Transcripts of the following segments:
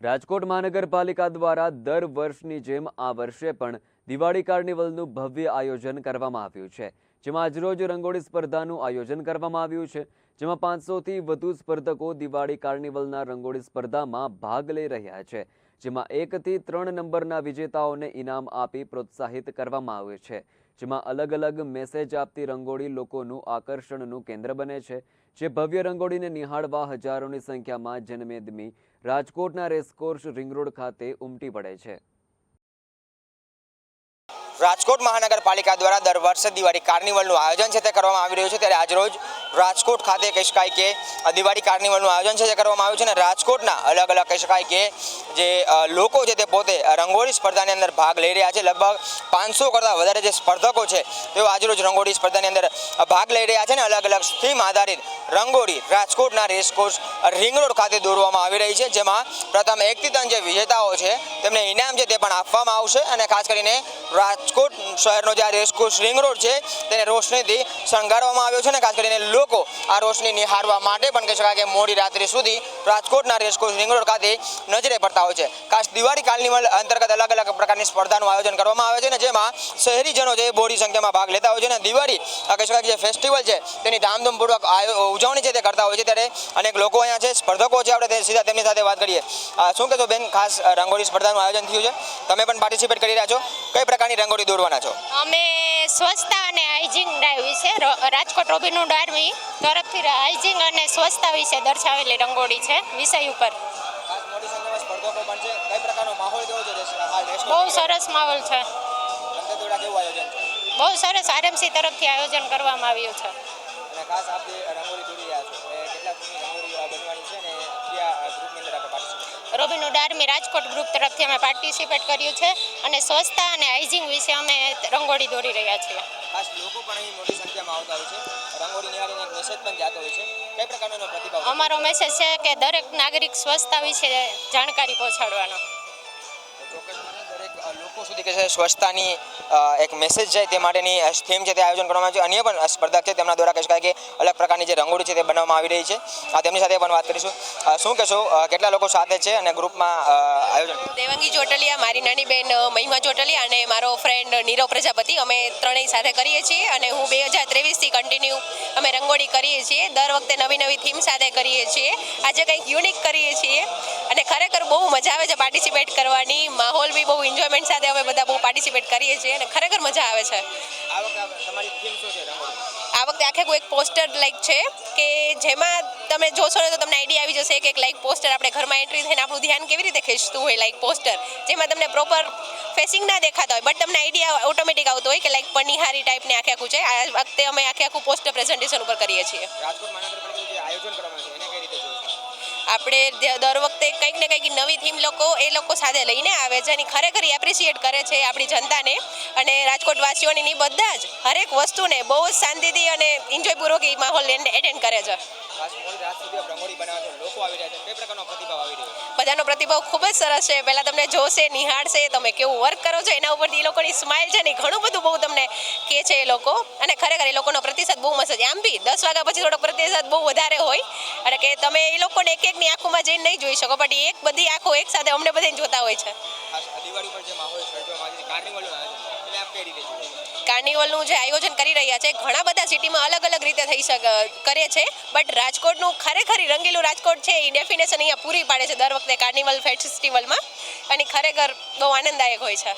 રાજકોટ મહાનગરપાલિકા દ્વારા દર વર્ષની જેમ આ વર્ષે પણ દિવાળી કાર્નિવલનું ભવ્ય આયોજન કરવામાં આવ્યું છે, જેમાં આજરોજ રંગોળી સ્પર્ધાનું આયોજન કરવામાં આવ્યું છે, જેમાં પાંચસોથી વધુ સ્પર્ધકો દિવાળી કાર્નિવલના રંગોળી સ્પર્ધામાં ભાગ લઈ રહ્યા છે, જેમાં એકથી ત્રણ નંબરના વિજેતાઓને ઇનામ આપી પ્રોત્સાહિત કરવામાં આવે છે, જેમાં અલગ અલગ મેસેજ આપતી રંગોળી લોકોનું આકર્ષણનું કેન્દ્ર બને છે જે ભવ્ય રંગોળીને નિહાળવા હજારોની સંખ્યામાં જનમેદમી રાજકોટના રેસકોર્સ રિંગ રોડ ખાતે ઉમટી પડે છે. રાજકોટ મહાનગરપાલિકા દ્વારા દર વર્ષે દિવાળી કાર્નિવલનું આયોજન છે તે કરવામાં આવી રહ્યું છે. ત્યારે આજરોજ રાજકોટ ખાતે કહી શકાય કે દિવાળી કાર્નિવલનું આયોજન છે તે કરવામાં આવ્યું છે અને રાજકોટના અલગ અલગ કહી શકાય કે, જે લોકો છે તે પોતે રંગોળી સ્પર્ધાની અંદર ભાગ લઈ રહ્યા છે. લગભગ પાંચસો કરતાં વધારે જે સ્પર્ધકો છે તેઓ આજરોજ રંગોળી સ્પર્ધાની અંદર ભાગ લઈ રહ્યા છે અને અલગ અલગ થીમ આધારિત રંગોળી રાજકોટના રેસકોર્સ રિંગ રોડ ખાતે દોરવામાં આવી રહી છે. જેમાં પ્રથમ એકથી ત્રણ જે વિજેતાઓ છે તેમને ઇનામ છે તે પણ આપવામાં આવશે અને ખાસ કરીને રાજકોટ શહેરનો જે આ રેસકોર્સ રિંગ રોડ છે, તેને રોશનીથી શણગારવામાં આવ્યો છે અને ખાસ કરીને લોકો આ રોશની નિહાળવા માટે પણ કહી શકાય કે મોડી રાત્રિ સુધી રાજકોટના રેસકોર્સ રિંગ રોડ ખાતે નજરે પડતા હોય છે. ખાસ દિવાળી કાલની અંતર્ગત અલગ અલગ પ્રકારની સ્પર્ધાનું આયોજન કરવામાં આવે છે અને જેમાં શહેરીજનો છે બોડી સંખ્યામાં ભાગ લેતા હોય છે અને દિવાળી કહી શકાય જે ફેસ્ટિવલ છે તેની ધામધૂમપૂર્વક ઉજવણી છે તે કરતા હોય છે ત્યારે અનેક લોકો અહીંયા છે સ્પર્ધકો છે આપણે તે સીધા તેમની સાથે વાત કરીએ. શું કહેશો બેન ખાસ રંગોળી સ્પર્ધાનું આયોજન થયું છે? તમે પણ પાર્ટિસિપેટ કરી રહ્યા છો? કઈ પ્રકારની રંગોળી દોરવાના છો? અમે સ્વચ્છતા અને હાઇજીન વિશે રાજકોટ રોબીનું આર્મી તરફથી હાઇજીન અને સ્વચ્છતા વિશે દર્શાવેલી રંગોળી છે વિષય ઉપર? બહુ સરસ માહોલ છે. બહુ સરસ આરએમસી તરફથી આયોજન કરવામાં આવ્યું છે. અને ખાસ આપ જે રંગોળી દોરી રહ્યા છો. એ કેટલા જૂની રંગોળી બનવાની છે ને કયા ગ્રુપની અંદર આપણે participate Robin Hood army Rajkot group તરફથી અમે પાર્ટિસિપેટ કર્યું છે અને સ્વચ્છતા અને હાઇજીન વિશે અમે રંગોળી દોરી રહ્યા છીએ. ખાસ લોકો પણ અહીં મોટી સંખ્યામાં આવતા હોય છે. રંગોળી નિહાળીને એક મેસેજ પણ જાતો હોય છે. કઈ પ્રકારનો પ્રતિભાવ અમારો મેસેજ છે કે દરેક નાગરિક સ્વચ્છતા વિશે જાણકારી પહોંચાડવાનો. લોકો સુધી કે છે સ્વચ્છતાની એક મેસેજ છે તે માટેની થીમ છે તે આયોજન કરવામાં આવે છે. અન્ય પણ સ્પર્ધક છે તેમના દ્વારા કહી કે અલગ પ્રકારની જે રંગોળી છે તે બનાવવામાં આવી રહી છે. આ તેમની સાથે પણ વાત કરીશું. શું કહેશો? કેટલા લોકો સાથે છે અને ગ્રુપમાં આયોજન? દેવાંગી ચોટલિયા, મારી નાની બેન મહિમા ચોટલિયા અને મારો ફ્રેન્ડ નીરવ પ્રજાપતિ, અમે ત્રણેય સાથે કરીએ છીએ અને હું બે હજાર ત્રેવીસથી કન્ટિન્યુ અમે રંગોળી કરીએ છીએ. દર વખતે નવી નવી થીમ સાથે કરીએ છીએ. આજે કંઈક યુનિક કરીએ છીએ અને ખરેખર બહુ મજા આવે છે પાર્ટિસિપેટ કરવાની, માહોલ બી બહુ એન્જોયમેન્ટ સાથે અમે બધા બહુ પાર્ટિસિપેટ કરીએ છીએ અને ખરેખર મજા આવે છે. આ વખતે આખે કોઈ એક પોસ્ટર લાઈક છે કે જેમાં તમે જોશો ને તો તમને આઈડિયા આવી જશે કે એક લાઈક પોસ્ટર આપણે ઘરમાં એન્ટ્રી થઈને આપણું ધ્યાન કેવી રીતે ખેંચતું હોય લાઈક પોસ્ટર જેમાં તમને પ્રોપર ફેસિંગ ના દેખાતા હોય બટ તમને આઈડિયા ઓટોમેટિક આવતો હોય કે લાઈક પનિહારી ટાઈપને આખે આખું છે. આ વખતે અમે આખે આખું પોસ્ટર પ્રેઝન્ટેશન ઉપર કરીએ છીએ. રાજકોટ મહાનગરપાલિકા આયોજન કરવામાં આપણે દર વખતે કંઈક ને કંઈક નવી થીમ લોકો એ લોકો સાથે લઈને આવે છે અને ખરેખર એપ્રિશિએટ કરે છે આપણી જનતાને. અને રાજકોટવાસીઓને ની બધા જ હરેક વસ્તુને બહુ જ શાંતિથી અને એન્જોયપૂર્વક એ માહોલ એટેન્ડ કરે છે. બધાનો પ્રતિભાવ ખૂબ જ સરસ છે. પહેલાં તમને જોશે નિહાળશે તમે કેવું વર્ક કરો છો એના ઉપરથી એ લોકોની સ્માઇલ છે ને ઘણું બધું બહુ તમને કહે છે એ લોકો. અને ખરેખર એ લોકોનો પ્રતિસાદ બહુ મસ્ત છે. આમ બી દસ વાગ્યા પછી થોડો પ્રતિસાદ બહુ વધારે હોય અને કે તમે એ લોકોને એક એકની આંખોમાં જઈને નહીં જોઈ શકો બટ એક બધી આંખો એક સાથે અમને બધાને જોતા હોય છે. કાર્નિવલનું જે આયોજન કરી રહ્યા છે ઘણા બધા સિટીમાં અલગ અલગ રીતે થઈ શકે કરે છે બટ રાજકોટનું ખરેખર રંગીલું રાજકોટ છે એ ડેફિનેશન અહીંયા પૂરી પાડે છે દર વખતે કાર્નિવલ ફેસ્ટિવલમાં અને ખરેખર બહુ આનંદદાયક હોય છે.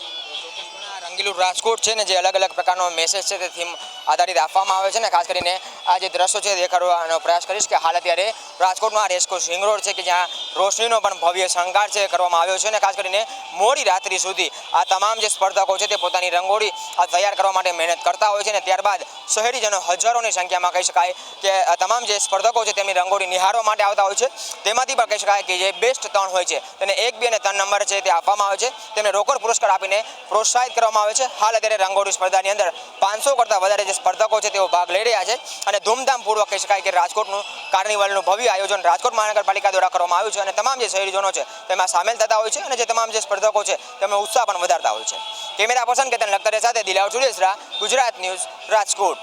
રંગીલું રાજકોટ છે ને જે અલગ અલગ પ્રકારનો મેસેજ છે તે થીમ આધારિત આપવામાં આવે છે ને, ખાસ કરીને આ જે દ્રશ્યો છે દેખાડવાનો પ્રયાસ કરીશ કે હાલ અત્યારે રાજકોટનો આ રેસકોર્સ રિંગ રોડ છે કે જ્યાં રોશનીનો પણ ભવ્ય શણગાર છે કરવામાં આવ્યો છે અને ખાસ કરીને મોડી રાત્રિ સુધી આ તમામ જે સ્પર્ધકો છે તે પોતાની રંગોળી આ તૈયાર કરવા માટે મહેનત કરતા હોય છે અને ત્યારબાદ શહેરીજનો હજારોની સંખ્યામાં કહી શકાય કે તમામ જે સ્પર્ધકો છે તેમની રંગોળી નિહાળવા માટે આવતા હોય છે. તેમાંથી પણ કહી શકાય કે જે બેસ્ટ ત્રણ હોય છે તેને એક, બે અને ત્રણ નંબર છે તે આપવામાં આવે છે. તેમને રોકડ પુરસ્કાર આપીને પ્રોત્સાહિત કરવામાં આવે છે. હાલ અત્યારે રંગોળી સ્પર્ધાની અંદર પાંચસો કરતાં વધારે જે સ્પર્ધકો છે તેઓ ભાગ લઈ રહ્યા છે અને ધૂમધામપૂર્વક કહી શકાય કે રાજકોટનું કાર્નિવલનું ભવ્ય આયોજન રાજકોટ મહાનગરપાલિકા દ્વારા કરવામાં આવ્યું છે અને તમામ જે શહેરીજનો છે તેમાં સામેલ થતા હોય છે અને જે તમામ જે સ્પર્ધકો છે તેમનો ઉત્સાહ પણ વધારતા હોય છે. કેમેરા પર્સન કેતન લખતરે સાથે દિલાવર ચુડેસરા ગુજરાત ન્યૂઝ રાજકોટ.